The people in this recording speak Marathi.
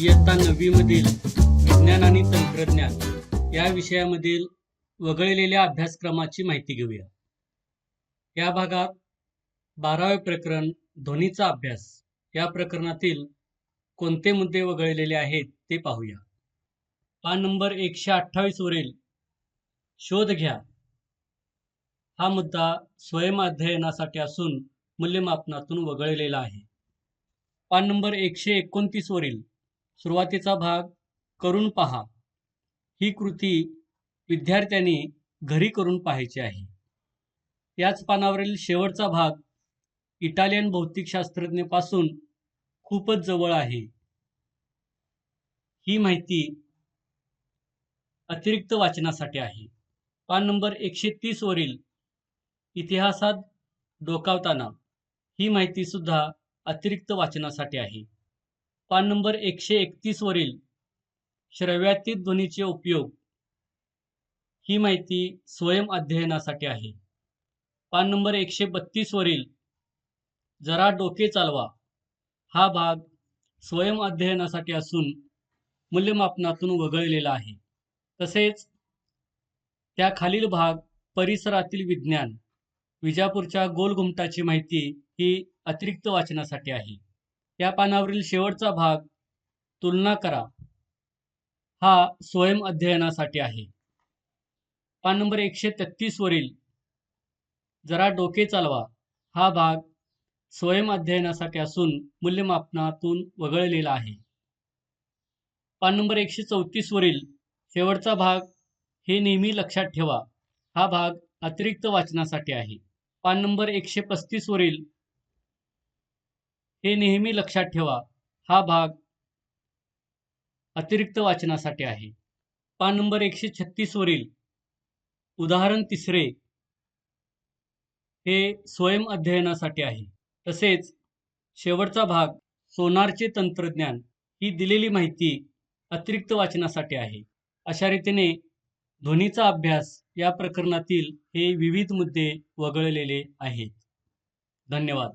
इयत्ता नववीमधील विज्ञान आणि तंत्रज्ञान या विषयामधील वगळलेल्या अभ्यासक्रमाची माहिती घेऊया. या भागात बारावे प्रकरण ध्वनीचा अभ्यास. या प्रकरणातील कोणते मुद्दे वगळलेले आहेत ते पाहूया. पान नंबर एकशे अठ्ठावीस वरील शोध घ्या. हा मुद्दा स्वयंअध्ययनासाठी असून मूल्यमापनातून वगळलेला आहे. पान नंबर एकशे एकोणतीस वरील सुरुवातीचा भाग करून पहा. ही कृती विद्यार्थ्यांनी घरी करून पाहायची आहे. याच पानावरील शेवटचा भाग इटालियन भौतिकशास्त्रज्ञपासून खूपच जवळ आहे. ही माहिती अतिरिक्त वाचनासाठी आहे. पान नंबर एकशे तीस वरील इतिहासात डोकावताना ही माहिती सुद्धा अतिरिक्त वाचनासाठी आहे. पान नंबर एकशे एकतीस वरील श्रव्यातीत ध्वनीचे उपयोग ही माहिती स्वयं अध्ययनासाठी आहे. पान नंबर एकशे बत्तीस वरील जरा डोके चालवा. हा भाग स्वयं अध्ययनासाठी असून मूल्यमापनातून वगळलेला आहे. तसेच त्या खालील भाग परिसरातील विज्ञान विजापूरच्या गोलघुमटाची माहिती ही अतिरिक्त वाचनासाठी आहे. या पानावरील शेवटचा भाग तुलना करा. हा स्वयं अध्ययनासाठी आहे. पान नंबर एकशे तेहतीस वरील जरा डोके चालवा. हा भाग स्वयं अध्ययनासाठी असून मूल्यमापनातून वगळलेला आहे. पान नंबर एकशे चौतीस वरील शेवटचा भाग हे नेहमी लक्षात ठेवा. हा भाग अतिरिक्त वाचनासाठी आहे. पान नंबर एकशे पस्तीस वरील हे नेहमी लक्षात ठेवा. हा भाग अतिरिक्त वाचनासाठी आहे. पान नंबर एकशे छत्तीसवरील उदाहरण तिसरे हे स्वयं अध्ययनासाठी आहे. तसेच शेवटचा भाग सोनारचे तंत्रज्ञान ही दिलेली माहिती अतिरिक्त वाचनासाठी आहे. अशा रीतीने ध्वनीचा अभ्यास या प्रकरणातील हे विविध मुद्दे वगळलेले आहेत. धन्यवाद.